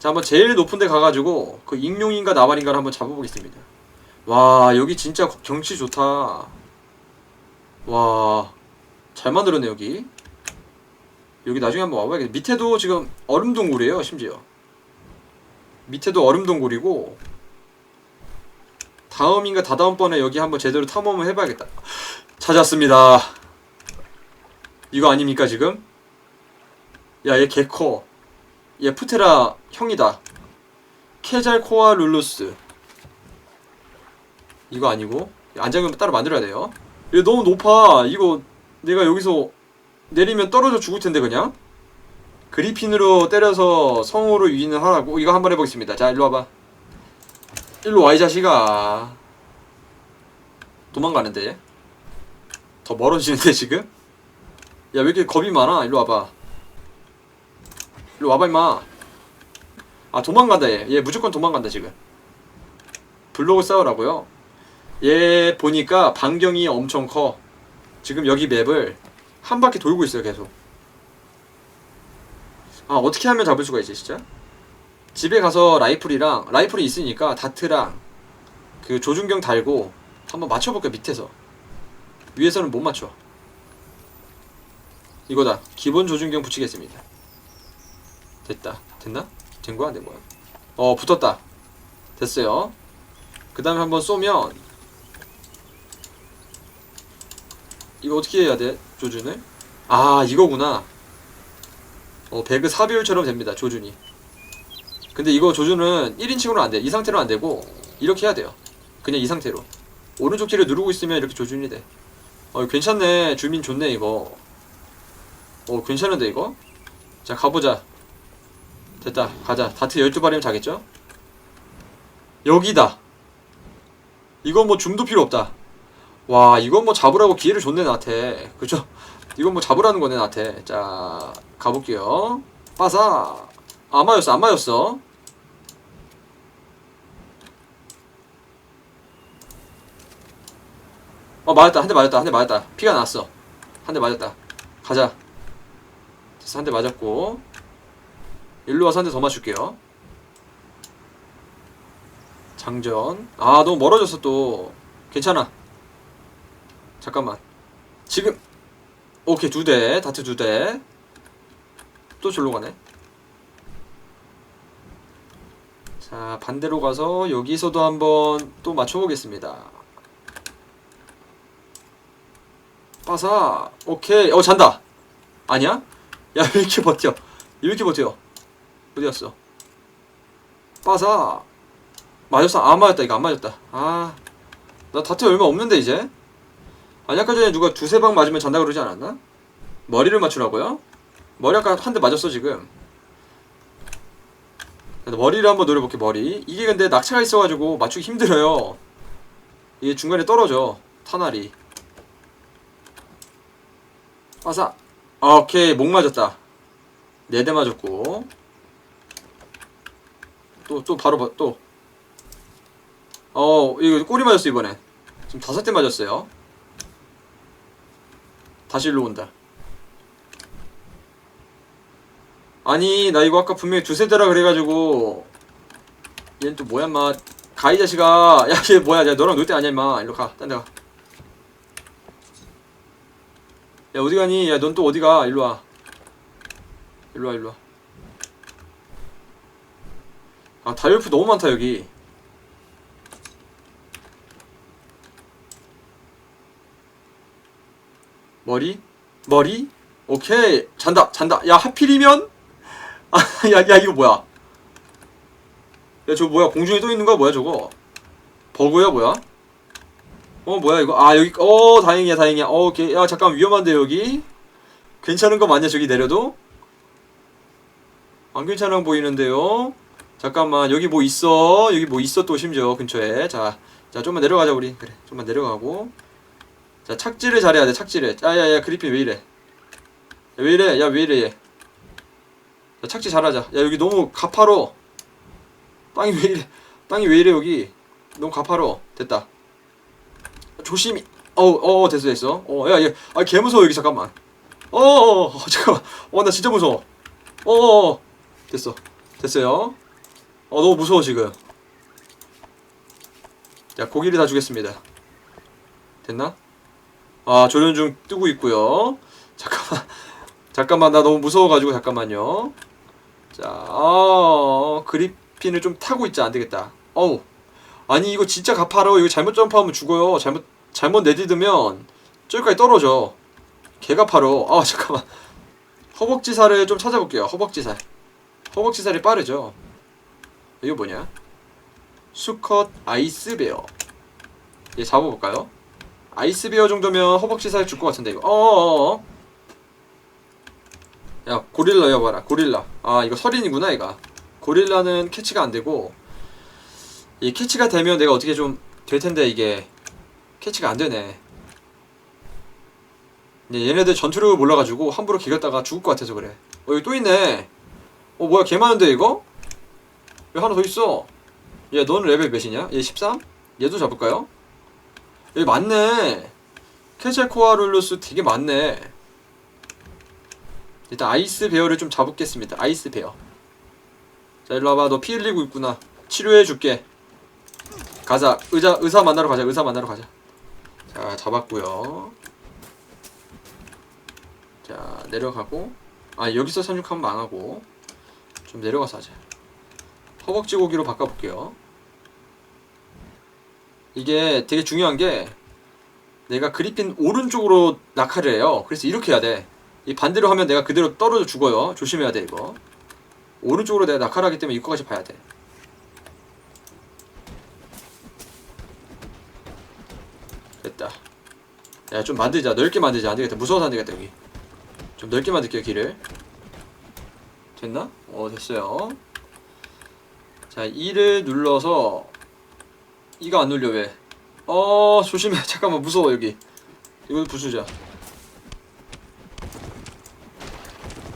자 한번 제일 높은 데 가가지고 그 익룡인가 나발인가를 한번 잡아보겠습니다. 와 여기 진짜 경치 좋다. 와 잘 만들었네 여기. 여기 나중에 한번 와봐야겠네. 밑에도 지금 얼음 동굴이에요 심지어. 밑에도 얼음 동굴이고 다음인가 다다음번에 여기 한번 제대로 탐험을 해봐야겠다. 찾았습니다. 이거 아닙니까 지금? 야 얘 개커 얘 푸테라 형이다. 케잘코아 룰루스. 이거 아니고 안장면 따로 만들어야 돼요. 얘 너무 높아. 이거 내가 여기서 내리면 떨어져 죽을 텐데 그냥? 그리핀으로 때려서 성으로 유인을 하라고? 이거 한번 해보겠습니다. 자 일로 와봐. 일로 와 이 자식아. 도망가는데. 얘? 더 멀어지는데 지금? 야 왜 이렇게 겁이 많아? 일로 와봐 일로 와봐 임마. 아 도망간다 얘. 얘 무조건 도망간다 지금. 블록을 쌓으라고요? 얘 보니까 반경이 엄청 커. 지금 여기 맵을 한 바퀴 돌고 있어요 계속. 아 어떻게 하면 잡을 수가 있지 진짜? 집에 가서 라이플이랑 라이플이 있으니까 다트랑 그 조준경 달고 한번 맞춰볼게요 밑에서. 위에서는 못 맞춰. 이거다. 기본 조준경 붙이겠습니다 됐다 됐나? 된 거야 된 거야 어 붙었다 됐어요 그 다음에 한번 쏘면 이거 어떻게 해야 돼 조준을? 아 이거구나 어 배그 사비율처럼 됩니다 조준이 근데 이거 조준은 1인칭으로 안 돼 이 상태로 안 되고 이렇게 해야 돼요 그냥 이 상태로 오른쪽 키를 누르고 있으면 이렇게 조준이 돼 어, 괜찮네. 주민 좋네, 이거. 어, 괜찮은데, 이거? 자, 가보자. 됐다. 가자. 다트 12발이면 자겠죠? 여기다. 이건 뭐 줌도 필요 없다. 와, 이건 뭐 잡으라고 기회를 줬네, 나한테. 그죠? 이건 뭐 잡으라는 거네, 나한테. 자, 가볼게요. 빠사. 안 맞았어, 안 맞았어. 어 맞았다 한 대 맞았다 한 대 맞았다 피가 났어 한 대 맞았다 가자 됐어 한 대 맞았고 일로 와서 한 대 더 맞출게요. 장전. 아 너무 멀어졌어 또. 괜찮아. 잠깐만. 지금. 오케이 두 대. 다트 두 대 또 절로 가네. 자 반대로 가서 여기서도 한번 또 맞춰보겠습니다. 빠사. 오케이. 어 잔다. 아니야? 야 왜 이렇게 버텨? 왜 이렇게 버텨 어디 갔어? 빠사. 맞았어. 안 맞았다. 이거 안 맞았다. 아나 다트 얼마 없는데 이제? 아니 아까 전에 누가 두세 방 맞으면 잔다 그러지 않았나? 머리를 맞추라고요? 머리 아까 한 대 맞았어 지금. 머리를 한번 노려볼게 머리. 이게 근데 낙차가 있어가지고 맞추기 힘들어요. 이게 중간에 떨어져. 타날이. 빠사. 오케이. 목 맞았다. 네 대 맞았고 또 또 바로 봐- 또. 어, 이거 꼬리 맞았어 이번에. 지금 다섯 대 맞았어요. 다시 일로 온다. 아니 나 이거 아까 분명히 두세 대라 그래가지고 얘는 또 뭐야 인마. 가이 자식아. 야 얘 뭐야. 야 너랑 놀 때 아니야 임마. 일로 가 딴 데 가. 야 어디 가니? 야 넌 또 어디 가? 일로 와. 일로 와 일로 와. 아 다이얼프 너무 많다 여기. 머리? 머리? 오케이 잔다 잔다. 야 하필이면? 아야야 야, 이거 뭐야? 야 저거 뭐야 공중에 떠 있는 거야 뭐야 저거? 버그야 뭐야? 어 뭐야 이거 아 여기 어 다행이야 다행이야 어 오케이 야 잠깐 위험한데 여기 괜찮은 거 맞냐 저기 내려도 안 괜찮아 보이는데요 잠깐만 여기 뭐 있어? 여기 뭐 있어 또 심지어 근처에. 자, 자 좀만 내려가자 우리. 그래 좀만 내려가고. 자 착지를 잘해야 돼 착지를. 야야야 그리핀 왜 이래? 야, 왜 이래? 야 왜 이래 얘? 야, 착지 잘하자. 야 여기 너무 가파로. 땅이 왜 이래? 땅이 왜 이래 여기? 너무 가파로. 됐다. 조심히 어어 됐어 됐어. 어야얘아 개무서워 여기 잠깐만. 어어 어, 어, 잠깐만. 어 나 진짜 무서워. 어어. 됐어. 됐어요 어 너무 무서워 지금. 자 고기를 다 주겠습니다. 됐나? 아 조련 중 뜨고 있고요. 잠깐만. 잠깐만 나 너무 무서워가지고 잠깐만요. 자 어, 그리핀을 좀 타고 있자. 안되겠다. 어우. 아니 이거 진짜 가파라 이거 잘못 점프하면 죽어요. 잘못 잘못 내딛으면 저기까지 떨어져. 개가 파로. 아 잠깐만. 허벅지살을 좀 찾아볼게요. 허벅지살. 허벅지살이 빠르죠 이거 뭐냐 수컷 아이스베어 얘 잡아볼까요 아이스베어 정도면 허벅지 살 줄 것 같은데 이거 어어어 야 고릴라 여봐라 고릴라 아 이거 설인이구나 얘가 고릴라는 캐치가 안되고 이 캐치가 되면 내가 어떻게 좀 될 텐데 이게 캐치가 안 되네. 네, 얘네들 전투력을 몰라가지고 함부로 기겼다가 죽을 것 같아서 그래. 어 여기 또 있네. 어 뭐야 개 많은데 이거? 왜 하나 더 있어? 얘 너는 레벨 몇이냐? 얘 13? 얘도 잡을까요? 여기 많네. 케체코아룰루스 되게 많네. 일단 아이스 베어를 좀 잡겠습니다. 아이스 베어. 자 일로 와봐. 너 피 흘리고 있구나. 치료해줄게. 가자. 의자 의사 만나러 가자. 의사 만나러 가자. 자 잡았고요. 자 내려가고 아 여기서 산육하면 망하고 좀 내려가서 하자. 허벅지 고기로 바꿔볼게요. 이게 되게 중요한 게 내가 그리핀 오른쪽으로 낙하를 해요. 그래서 이렇게 해야 돼. 이 반대로 하면 내가 그대로 떨어져 죽어요. 조심해야 돼 이거. 오른쪽으로 내가 낙하를 하기 때문에 이거까지 봐야 돼. 됐다. 야, 좀 만들자. 넓게 만들자. 안 되겠다. 무서워서 안 되겠다, 여기. 좀 넓게 만들게요, 길을. 됐나? 어, 됐어요. 자, 2를 눌러서, 이가 안 눌려, 왜? 어, 조심해. 잠깐만, 무서워, 여기. 이거 부수자.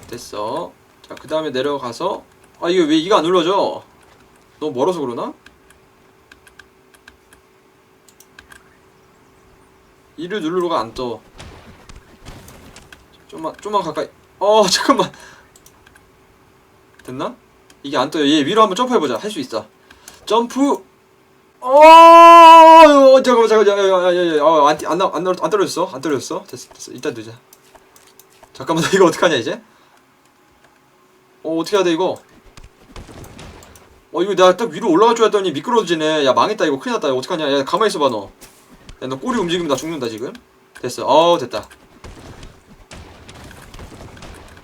됐어. 자, 그 다음에 내려가서, 아, 이거 왜 이가 안 눌러져? 너무 멀어서 그러나? 이를 누르러가 안 떠. 좀만 좀만 가까이. 어 잠깐만. 됐나? 이게 안 떠요. 얘 위로 한번 점프해 보자. 할 수 있어. 점프. 어 잠깐만 잠깐만 야 야 야 야 어, 안 안 안, 안 떨어졌어 안 떨어졌어 됐어 됐어 일단 넣자 잠깐만 나 이거 어떡하냐 이제 어 어떻게 해야 돼 이거 어 이거 내가 딱 위로 올라갈 줄 알았더니 미끄러지네 야 망했다 이거 큰일 났다 이거 어떡하냐 야 가만히 있어봐 너 야, 너 꼬리 움직이면 나 죽는다 지금. 됐어. 어 됐다.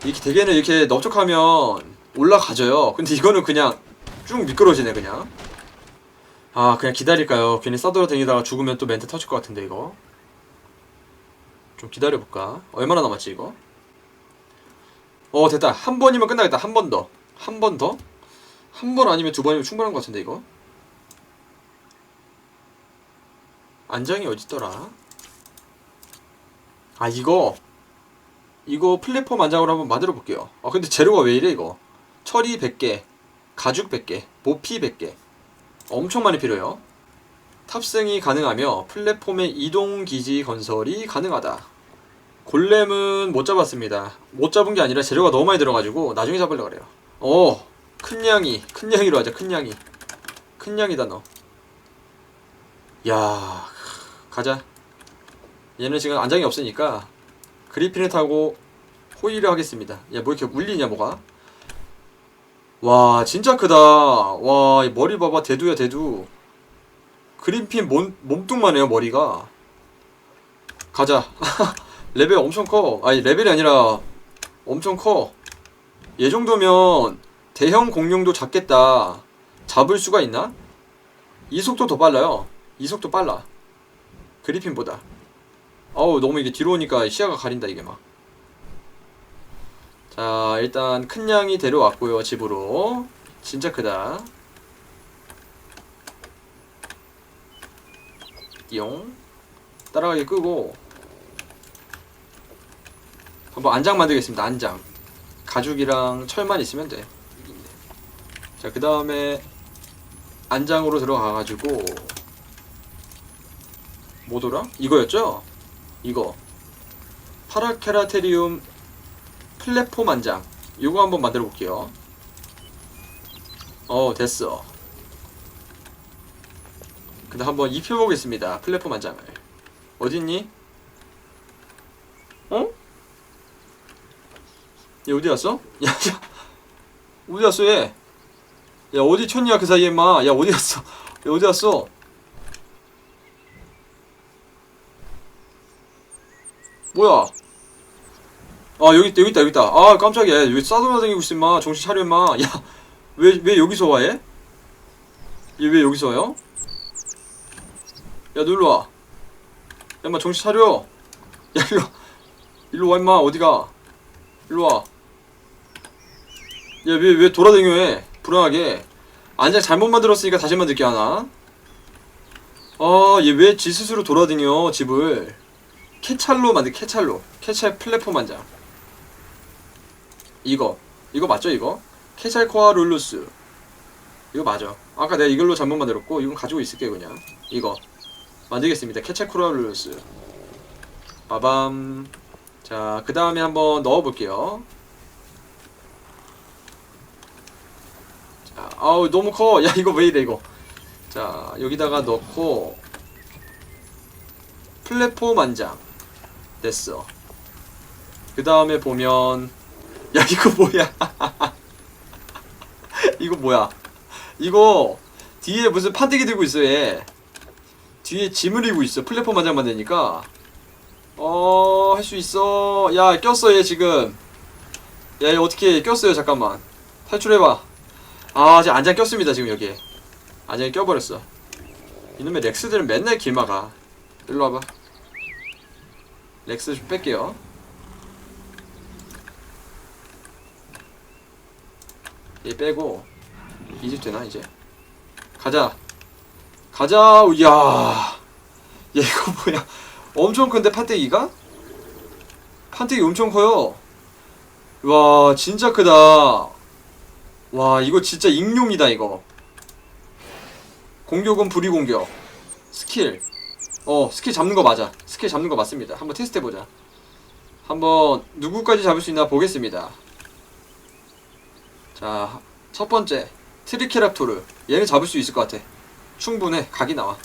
이렇게 대게는 이렇게 넓적하면 올라가져요. 근데 이거는 그냥 쭉 미끄러지네 그냥. 아 그냥 기다릴까요? 괜히 싸돌아다니다가 죽으면 또 멘트 터질 것 같은데 이거. 좀 기다려볼까? 얼마나 남았지 이거? 어 됐다. 한 번이면 끝나겠다. 한 번 더. 한 번 더? 한 번 아니면 두 번이면 충분한 것 같은데 이거? 안장이 어딨더라? 아 이거 이거 플랫폼 안장으로 한번 만들어 볼게요 아 근데 재료가 왜 이래 이거 철이 100개 가죽 100개 모피 100개. 엄청 많이 필요해요. 탑승이 가능하며 플랫폼의 이동 기지 건설이 가능하다. 골렘은 못 잡았습니다. 못 잡은 게 아니라 재료가 너무 많이 들어가지고 나중에 잡으려고 그래요. 어 큰 양이 큰 양이로 하자 큰 양이. 큰 양이다 너. 야, 가자. 얘는 지금 안장이 없으니까 그리핀을 타고 호위를 하겠습니다. 야, 뭐 이렇게 울리냐, 뭐가? 와, 진짜 크다. 와, 이 머리 봐봐, 대두야, 대두. 그리핀 몸, 몸뚱만 해요, 머리가. 가자. 레벨 엄청 커. 아니, 레벨이 아니라 엄청 커. 얘 정도면 대형 공룡도 잡겠다. 잡을 수가 있나? 이 속도 더 빨라요. 이 속도 빨라. 그리핀보다. 어우 너무 이게 뒤로 오니까 시야가 가린다 이게 막. 자 일단 큰 양이 데려왔고요 집으로. 진짜 크다. 용 따라가게 끄고 한번 안장 만들겠습니다 안장 가죽이랑 철만 있으면 돼자 그 다음에 안장으로 들어가가지고 뭐더라? 이거였죠? 이거 파라케라테리움 플랫폼 안장 이거 한번 만들어 볼게요 어 됐어 근데 한번 입혀보겠습니다 플랫폼 한 장을 어딨니? 어? 얘 어디 갔어? 야, 야 어디 갔어 얘? 야 어디 쳤냐 그 사이에 마. 야 어디 갔어? 야 어디 갔어? 뭐야? 아 여기 있다 여기 있다 여기 있다. 아 깜짝이야. 왜 싸돌아다니고 있어 마. 정신 차려 마. 야왜 왜 여기서 와 얘? 얘 왜 여기서 와요? 야 놀러 와. 야 인마 정신 차려. 야 일로 일로 와 임마 어디가? 일로 와. 야왜왜 돌아다녀 해? 불안하게. 안장 잘못 만들었으니까 다시 만들게 하나? 아, 얘 왜 지 스스로 돌아다녀, 집을. 캐찰로 만들, 캐찰로. 캐찰 플랫폼 한 장. 이거. 이거 맞죠, 이거? 캐찰 코아 룰루스. 이거 맞아. 아까 내가 이걸로 잘못 만들었고, 이건 가지고 있을게요, 그냥. 이거. 만들겠습니다. 캐찰 코아 룰루스. 빠밤. 자, 그 다음에 한번 넣어볼게요. 자, 아우 너무 커. 야 이거 왜 이래 이거. 자 여기다가 넣고 플랫폼 한 장. 됐어. 그 다음에 보면 야 이거 뭐야? 이거 뭐야? 이거 뒤에 무슨 판때기 들고 있어 얘. 뒤에 짐을 이고 있어. 플랫폼 한 장만 되니까. 어, 할 수 있어. 야, 꼈어, 얘 지금. 야, 얘 어떻게 꼈어요, 잠깐만. 탈출해봐. 아, 아직 안장 꼈습니다, 지금 여기에. 안장에 껴버렸어. 이놈의 렉스들은 맨날 길 막아. 일로 와봐. 렉스 좀 뺄게요. 얘 빼고. 이집 되나, 이제? 가자. 가자, 이야. 야, 이거 뭐야. 엄청 큰데, 판때기가? 판때기 엄청 커요. 와, 진짜 크다. 와 이거 진짜 익룡이다 이거 공격은 불이 공격 스킬 어 스킬 잡는 거 맞아 스킬 잡는 거 맞습니다 한번 테스트 해보자 한번 누구까지 잡을 수 있나 보겠습니다 자 첫 번째. 트리케라토르. 얘는 잡을 수 있을 것 같아. 충분해. 각이 나와.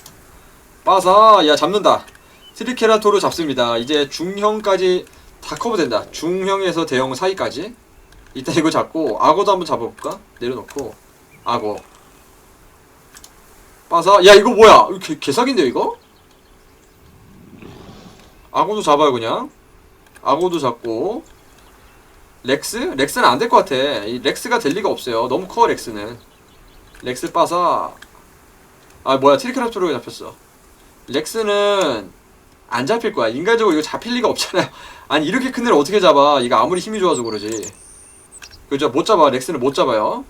빠사. 야 잡는다. 트리케라토르 잡습니다. 이제 중형까지 다 커버된다. 중형에서 대형 사이까지. 일단 이거 잡고 악어도 한번 잡아볼까? 내려놓고. 악어. 빠사. 야 이거 뭐야? 개, 개사기인데 이거? 악어도 잡아요 그냥. 악어도 잡고 렉스? 렉스는 안 될 것 같아 이 렉스가 될 리가 없어요 너무 커 렉스는 렉스 빠사 아 뭐야 트리케라토르가 잡혔어 렉스는 안 잡힐 거야 인간적으로 이거 잡힐 리가 없잖아요 아니 이렇게 큰 애를 어떻게 잡아 이거 아무리 힘이 좋아서 그러지 그죠? 못 잡아. 렉스는 못 잡아요.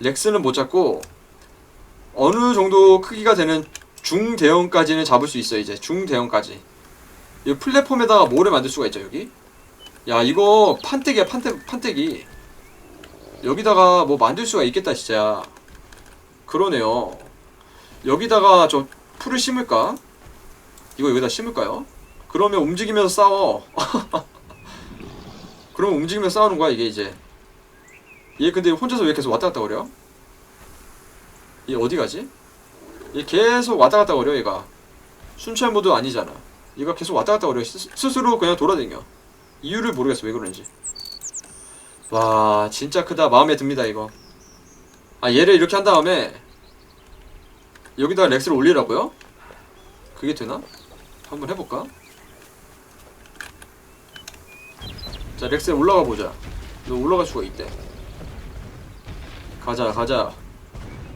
렉스는 못 잡고 어느 정도 크기가 되는 중대형까지는 잡을 수 있어 이제 중대형까지. 이 플랫폼에다가 뭐를 만들 수가 있죠 여기? 야 이거 판때기야 판때 판때기. 여기다가 뭐 만들 수가 있겠다 진짜. 그러네요. 여기다가 저 풀을 심을까? 이거 여기다 심을까요? 그러면 움직이면서 싸워. 그럼 움직이면서 싸우는 거야 이게 이제. 얘 근데 혼자서 왜 계속 왔다 갔다 거려? 얘 어디 가지? 얘 계속 왔다 갔다 거려 얘가 순찰 모드 아니잖아 얘가 계속 왔다 갔다 거려 스, 스스로 그냥 돌아다녀 이유를 모르겠어 왜 그런지 와 진짜 크다 마음에 듭니다 이거 아 얘를 이렇게 한 다음에 여기다가 렉스를 올리라고요? 그게 되나? 한번 해볼까? 자 렉스에 올라가 보자 너 올라갈 수가 있대 가자 가자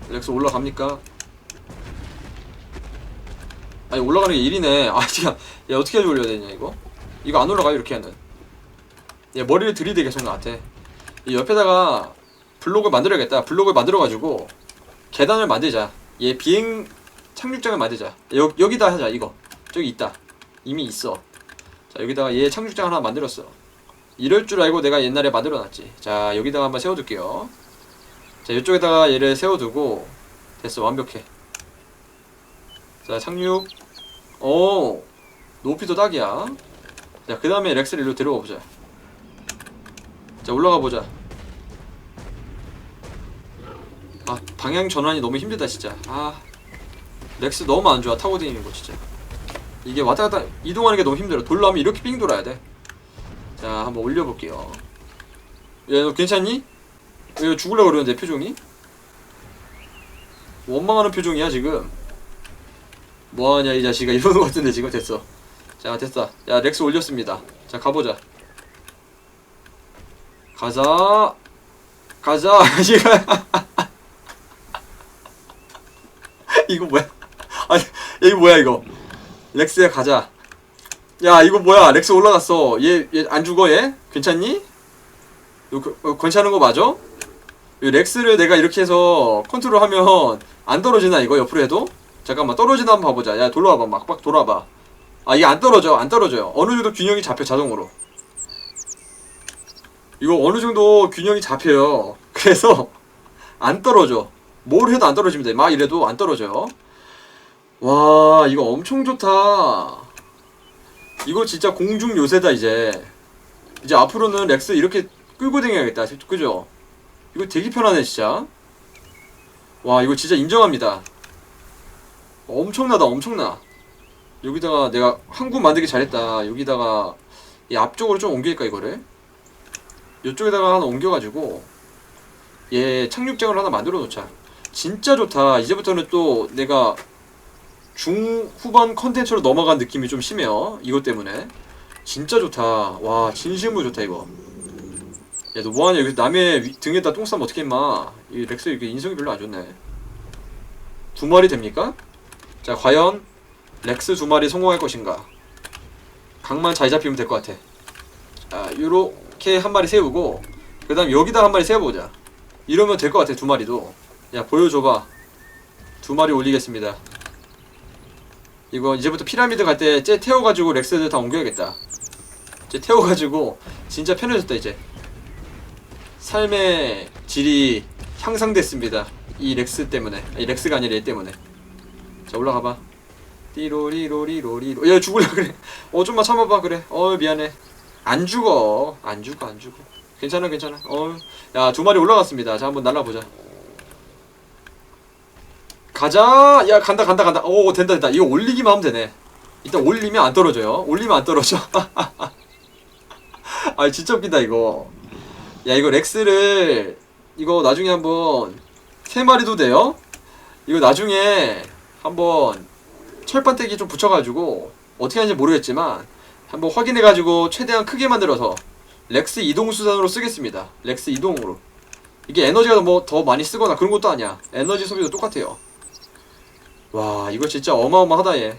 렉스 올라갑니까? 아니 올라가는 게 일이네 아 진짜 야 어떻게 올려야 되냐 이거? 이거 안 올라가 이렇게 하는 얘 머리를 들이대 계속 나한테 이 옆에다가 블록을 만들어야겠다. 블록을 만들어가지고 계단을 만들자. 얘 비행 착륙장을 만들자. 여, 여기다 하자 이거. 저기 있다. 이미 있어. 자 여기다가 얘 착륙장 하나 만들었어. 이럴 줄 알고 내가 옛날에 만들어놨지. 자 여기다가 한번 세워둘게요. 자 이쪽에다가 얘를 세워두고 됐어 완벽해. 자 착륙. 오 높이도 딱이야. 자 그 다음에 렉스를 일로 데려가 보자 자 올라가 보자. 아 방향 전환이 너무 힘들다 진짜. 아 렉스 너무 안 좋아 타고 다니는 거 진짜. 이게 왔다 갔다 이동하는 게 너무 힘들어. 돌려면 이렇게 삥 돌아야 돼자 한번 올려볼게요. 야너 괜찮니? 왜 죽으려고 그러는데 표정이? 원망하는 표정이야 지금. 뭐하냐 이 자식아. 이러는 것 같은데 지금 됐어. 자 됐어 야 렉스 올렸습니다. 자 가보자 가자. 가자. 이거 뭐야? 아니 야, 이거 뭐야 이거? 렉스야 가자. 야 이거 뭐야? 렉스 올라갔어. 얘 얘 안 죽어 얘? 괜찮니? 이거 그- 어, 괜찮은 거 맞아? 이 렉스를 내가 이렇게 해서 컨트롤하면 안 떨어지나 이거? 옆으로 해도? 잠깐만 떨어지나 한번 봐보자. 야 돌아와봐. 막막 돌아봐. 아 이게 안 떨어져. 안 떨어져요. 어느 정도 균형이 잡혀 자동으로 이거 어느 정도 균형이 잡혀요. 그래서 안 떨어져. 뭘 해도 안 떨어집니다. 막 이래도 안 떨어져요. 와 이거 엄청 좋다. 이거 진짜 공중 요새다 이제. 이제 앞으로는 렉스 이렇게 끌고 다녀야겠다. 그죠? 이거 되게 편하네 진짜. 와 이거 진짜 인정합니다. 엄청나다 엄청나. 여기다가 내가 한국 만들기 잘했다. 여기다가 이 앞쪽으로 좀 옮길까 이거를 이쪽에다가 하나 옮겨가지고 얘 착륙장을 하나 만들어 놓자. 진짜 좋다. 이제부터는 또 내가 중후반 컨텐츠로 넘어간 느낌이 좀 심해요. 이것 때문에. 진짜 좋다. 와 진심으로 좋다 이거. 야 너 뭐하냐? 여기 남의 위- 등에다 똥 싸면 어떻게 임마. 이 렉스 이게 인성이 별로 안 좋네. 두 마리 됩니까? 자 과연 렉스 두 마리 성공할 것인가? 각만 잘 잡히면 될 것 같아. 자 요 렇게 한 마리 세우고 그 다음 여기다 한 마리 세워보자. 이러면 될 것 같아 두 마리도. 야 보여줘봐. 두 마리 올리겠습니다. 이거 이제부터 피라미드 갈 때 쟤 태워가지고 렉스들 다 옮겨야겠다. 쟤 태워가지고 진짜 편해졌다 이제. 삶의 질이 향상됐습니다. 이 렉스 때문에. 아니 렉스가 아니라 얘 때문에. 자 올라가봐. 띠로리로리로리로. 야 죽을라 그래. 어 좀만 참아봐. 그래. 어 미안해 안 죽어. 안 죽어 안 죽어. 괜찮아 괜찮아. 어 야 두 마리 올라갔습니다. 자 한번 날라보자. 가자! 야 간다 간다 간다. 오 된다 된다. 이거 올리기만 하면 되네. 일단 올리면 안 떨어져요. 올리면 안 떨어져. 아 진짜 웃긴다 이거. 야 이거 렉스를 이거 나중에 한번 세 마리도 돼요? 이거 나중에 한번 철판떼기 좀 붙여가지고 어떻게 하는지 모르겠지만 한번 확인해가지고 최대한 크게 만들어서 렉스 이동 수단으로 쓰겠습니다. 렉스 이동으로. 이게 에너지가 뭐 더 많이 쓰거나 그런 것도 아니야. 에너지 소비도 똑같아요. 와 이거 진짜 어마어마하다 얘